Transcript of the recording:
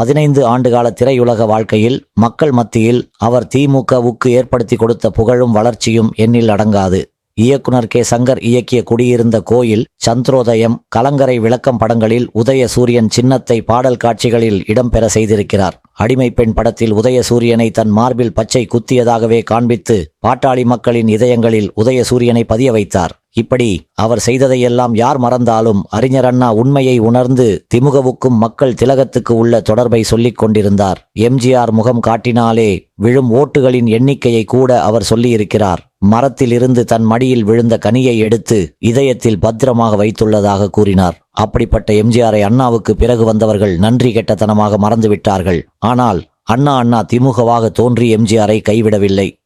பதினைந்து ஆண்டுகால திரையுலக வாழ்க்கையில் மக்கள் மத்தியில் அவர் திமுகவுக்கு ஏற்படுத்தி கொடுத்த புகழும் வளர்ச்சியும் எண்ணில் அடங்காது. இயக்குனர் கே. சங்கர் இயக்கிய குடியிருந்த கோயில் சந்திரோதயம் கலங்கரை விளக்கம் படங்களில் உதய சூரியன் சின்னத்தை பாடல் காட்சிகளில் இடம்பெற செய்திருக்கிறார். அடிமை பெண் படத்தில் உதயசூரியனை தன் மார்பில் பச்சை குத்தியதாகவே காண்பித்து பாட்டாளி மக்களின் இதயங்களில் உதயசூரியனை பதிய வைத்தார். இப்படி அவர் செய்ததையெல்லாம் யார் மறந்தாலும் அறிஞர் அண்ணா உண்மையை உணர்ந்து திமுகவுக்கும் மக்கள் திலகத்துக்கு உள்ள தொடர்பை சொல்லிக் கொண்டிருந்தார். எம்ஜிஆர் முகம் காட்டினாலே விழும் ஓட்டுகளின் எண்ணிக்கையை கூட அவர் சொல்லியிருக்கிறார். மரத்திலிருந்து தன் மடியில் விழுந்த கனியை எடுத்து இதயத்தில் பத்திரமாக வைத்துள்ளதாக கூறினார். அப்படிப்பட்ட எம்ஜிஆரை அண்ணாவுக்கு பிறகு வந்தவர்கள் நன்றி கெட்டத்தனமாக மறந்துவிட்டார்கள். ஆனால் அண்ணா அண்ணா திமுகவாக தோன்றி எம்ஜிஆரை கைவிடவில்லை.